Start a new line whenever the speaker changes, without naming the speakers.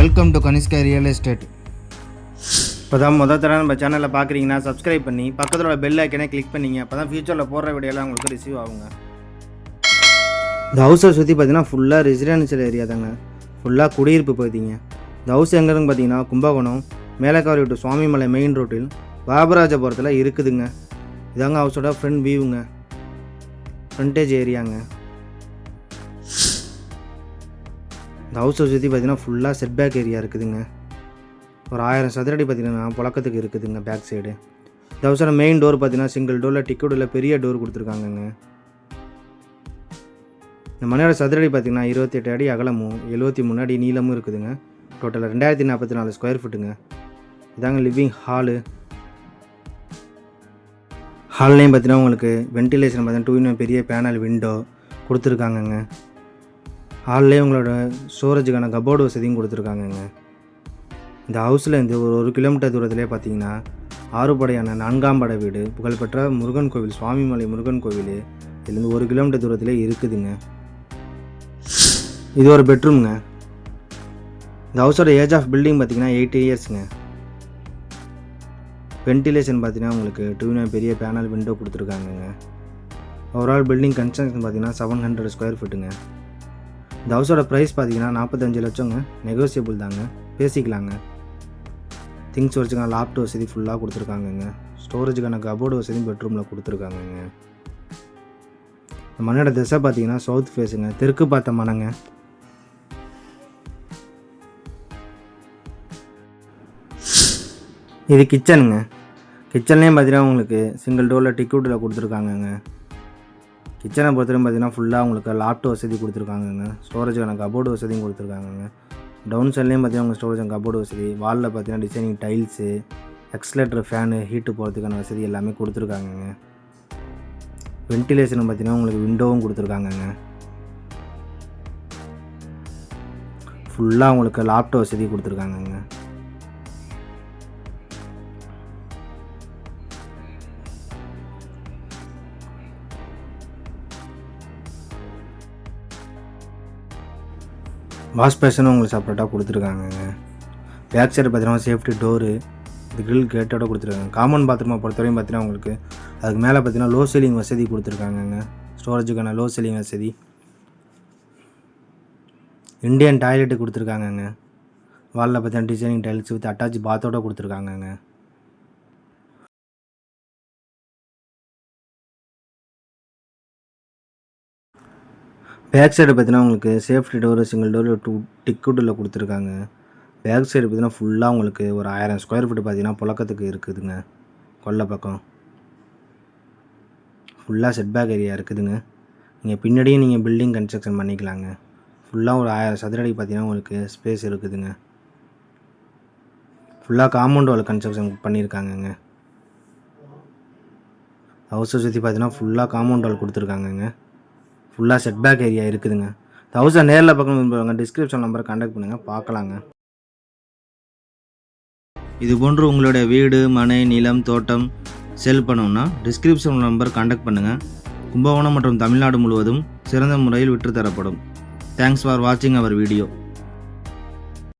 Welcome to Kanishka real estate இப்போ தான் முதல் தடவை நம்ம சேனலில் பார்க்குறீங்கன்னா சப்ஸ்கிரைப் பண்ணி பக்கத்தில் உள்ள பெல் ஐக்கனே கிளிக் பண்ணிங்க அப்போ தான் ஃபியூச்சரில் போடுற வீடியோலாம் உங்களுக்கு ரிசீவ் ஆகுங்க. இந்த ஹவுஸை சுற்றி பார்த்தீங்கன்னா ஃபுல்லாக ரெசிடென்ஷியல் ஏரியா தாங்க. ஃபுல்லாக குடியிருப்பு பகுதிங்க. இந்த ஹவுஸ் எங்கே இருக்குன்னு பார்த்தீங்கன்னா கும்பகோணம் மேலக்காரி விட்டு சுவாமிமலை மெயின் ரோட்டில் பாபராஜபுரத்தில் இருக்குதுங்க. இதாங்க ஹவுஸோட ஃப்ரண்ட் வியூங்க ஃப்ரண்டேஜ் ஏரியாங்க இந்த ஹவுஸை சுற்றி பார்த்தீங்கன்னா ஃபுல்லாக செட் பேக் ஏரியா இருக்குதுங்க. ஒரு ஆயிரம் சதுரடி பார்த்தீங்கன்னா புழக்கத்துக்கு இருக்குதுங்க பேக் சைடு இந்த ஹவுஸோட மெயின் டோர் பார்த்திங்கன்னா சிங்கிள் டோரில் டிக்கெட்டில் பெரிய டோர் கொடுத்துருக்காங்கங்க. இந்த மனையோட சதுரடி பார்த்தீங்கன்னா இருபத்தெட்டு அடி அகலமும் எழுபத்தி மூணு அடி நீளமும் இருக்குதுங்க. டோட்டலாக ரெண்டாயிரத்தி நாற்பத்தி நாலு ஸ்கொயர் ஃபீட்டுங்க இதாங்க லிவிங் ஹாலு ஹால்லையும் பார்த்தீங்கன்னா உங்களுக்கு வென்டிலேஷன் பார்த்தீங்கன்னா டூ இன் பெரிய பேனல் விண்டோ கொடுத்துருக்காங்கங்க. ஹால்லேயே உங்களோட ஸ்டோரேஜுக்கான கபோர்டு வசதியும் கொடுத்துருக்காங்கங்க. இந்த ஹவுஸ்லேருந்து ஒரு ஒரு கிலோமீட்டர் தூரத்திலே பார்த்தீங்கன்னா ஆறுபடையான நான்காம் படை வீடு புகழ்பெற்ற முருகன் கோவில் சுவாமிமலை முருகன் கோவில் இதுலேருந்து ஒரு கிலோமீட்டர் தூரத்திலே இருக்குதுங்க. இது ஒரு பெட்ரூம்ங்க. இந்த ஹவுஸோட ஏஜ் ஆஃப் பில்டிங் பார்த்தீங்கன்னா எயிட் இயர்ஸுங்க. வென்டிலேஷன் பார்த்தீங்கன்னா உங்களுக்கு டூ பெரிய பேனல் விண்டோ கொடுத்துருக்காங்கங்க. ஓவரால் பில்டிங் கன்ஸ்ட்ரக்ஷன் பார்த்தீங்கன்னா செவன் ஹண்ட்ரட் ஸ்கொயர் ஃபீட்டுங்க இந்த ஹவுஸோட ப்ரைஸ் பார்த்தீங்கன்னா நாற்பத்தஞ்சு லட்சங்க. நெகோசியபிள் தாங்க. பேசிக்கலாங்க. திங்ஸ் வச்சுக்கான லாப்டாப் வசதி ஃபுல்லாக கொடுத்துருக்காங்கங்க. ஸ்டோரேஜுக்கான கபோர்டு வசதியும் பெட்ரூமில் கொடுத்துருக்காங்கங்க. இந்த மண்ணோட திசை பார்த்தீங்கன்னா சவுத் ஃபேஸுங்க தெற்கு பார்த்த மனங்க இது கிச்சனுங்க கிச்சன்லேயும் பார்த்தீங்கன்னா உங்களுக்கு சிங்கிள் டோரில் டிக்கூட்டில் கொடுத்துருக்காங்கங்க. கிச்சனை பொறுத்தவரைக்கும் பார்த்தீங்கன்னா ஃபுல்லாக உங்களுக்கு லாப்டாப் வசதி கொடுத்துருக்காங்கங்க. ஸ்டோரேஜுக்கான கபோர்டு வசதியும் கொடுத்துருக்காங்கங்க. டவுன் சைட்லேயும் பார்த்தீங்கன்னா உங்கள் ஸ்டோரேஜ் கபோர்டு வசதி. வாலில் பார்த்தீங்கன்னா டிசைனிங் டைல்ஸு எக்ஸ்லேட்டர் ஃபேனு ஹீட்டு போகிறதுக்கான வசதி எல்லாமே கொடுத்துருக்காங்கங்க. வென்டிலேஷன் பார்த்தீங்கன்னா உங்களுக்கு விண்டோவும் கொடுத்துருக்காங்கங்க. ஃபுல்லாக உங்களுக்கு லாப்டாப் வசதி கொடுத்துருக்காங்கங்க. வாஷ் பேஷனும் உங்களுக்கு செப்பரேட்டாக கொடுத்துருக்காங்கங்க பேக் சைடு பார்த்தீங்கன்னா சேஃப்டி டோரு இது கிரில் கேட்டோட கொடுத்துருக்காங்க. காமன் பாத்ரூமை பொறுத்தவரையும் பார்த்தீங்கன்னா உங்களுக்கு அதுக்கு மேலே பார்த்தீங்கன்னா லோ சீலிங் வசதி கொடுத்துருக்காங்கங்க. ஸ்டோரேஜுக்கான லோ சீலிங் வசதி. இந்தியன் டாய்லெட்டு கொடுத்துருக்காங்கங்க. வாலில் பார்த்தீங்கன்னா டிசைனிங் டைல்ஸ் வித் அட்டாச் பாத்தோட கொடுத்துருக்காங்கங்க. பேக் சைடு பார்த்தீங்கன்னா உங்களுக்கு safety door single door two டிக்குட்டில் கொடுத்துருக்காங்க. பேக் சைடு பார்த்தீங்கன்னா ஃபுல்லாக உங்களுக்கு ஒரு ஆயிரம் ஸ்கொயர் ஃபீட் பார்த்தீங்கன்னா புழக்கத்துக்கு இருக்குதுங்க. கொல்லை பக்கம். ஃபுல்லாக செட் பேக் ஏரியா இருக்குதுங்க. நீங்கள் பின்னாடியும் நீங்கள் பில்டிங் கன்ஸ்ட்ரக்ஷன் பண்ணிக்கலாங்க. ஃபுல்லாக ஒரு ஆயிரம் சதுரடி பார்த்தீங்கன்னா உங்களுக்கு ஸ்பேஸ் இருக்குதுங்க. ஃபுல்லாக காம்பவுண்ட் வால் கன்ஸ்ட்ரக்ஷன் பண்ணியிருக்காங்கங்க ஹவுஸை சுற்றி பார்த்தீங்கன்னா ஃபுல்லாக காம்பவுண்ட் வால் கொடுத்துருக்காங்கங்க. ஃபுல்லாக செட் பேக் ஏரியா இருக்குதுங்க. தௌசண்ட் நேரில் பக்கம் விரும்புகிறவங்க டிஸ்கிரிப்ஷன் நம்பரை கான்டாக்ட் பண்ணுங்கள் பார்க்கலாங்க. இது போன்று உங்களுடைய வீடு மனை நிலம் தோட்டம் செல் பண்ணணும்னா டிஸ்கிரிப்ஷன் நம்பர் கான்டாக்ட் பண்ணுங்கள் கும்பகோணம் மற்றும் தமிழ்நாடு முழுவதும் சிறந்த முறையில் விற்றுத்தரப்படும். தேங்க்ஸ் ஃபார் வாட்சிங் அவர் வீடியோ